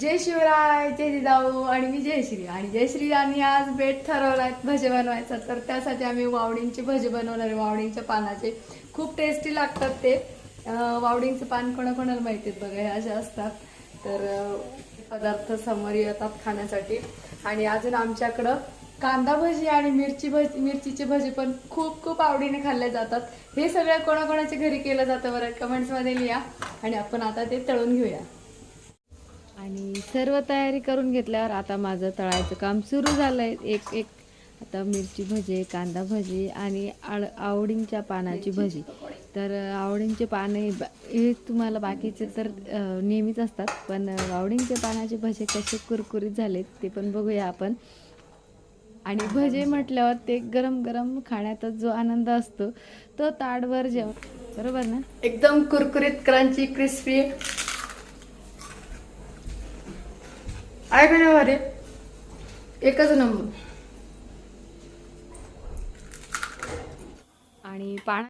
जय शिवराय जय जिजाऊ आणि मी जयश्री. आणि जयश्री यांनी आज बेट ठरवलाय भजे बनवायचा. तर त्यासाठी आम्ही वावडींचे भजे बनवणार आहे. वावडींच्या पानाचे खूप टेस्टी लागतात ते. वावडींचं पान कोणाकोणाला माहिती आहेत बघा हे असे असतात. तर पदार्थ समोर येतात खाण्यासाठी. आणि अजून आमच्याकडं कांदा भजी आणि मिरची भजी मिरचीचे भजी पण खूप खूप आवडीने खाल्ले जातात. हे सगळं कोणाकोणाच्या घरी केलं जातं बरं? कमेंट्समध्ये लिहा. आणि आपण आता ते तळून घेऊया. आणि सर्व तयारी करून घेतल्यावर आता माझं तळायचं काम सुरू झालंय. एक एक आता मिरची भजी कांदा भजी आणि आळ आवडींच्या पानाची भजी. तर आवडींचे पाने हे तुम्हाला बाकीचे तर नेहमीच असतात. पण आवडींचे पानाचे भजे कसे कुरकुरीत झालेत ते पण बघूया आपण. आणि भजे म्हटल्यावर ते गरम गरम खाण्याचा जो आनंद असतो तो ताडभर जेवण. बरोबर ना? एकदम कुरकुरीत क्रंची क्रिस्पी. आहे का नाही अरे एकच नंबर. आणि पान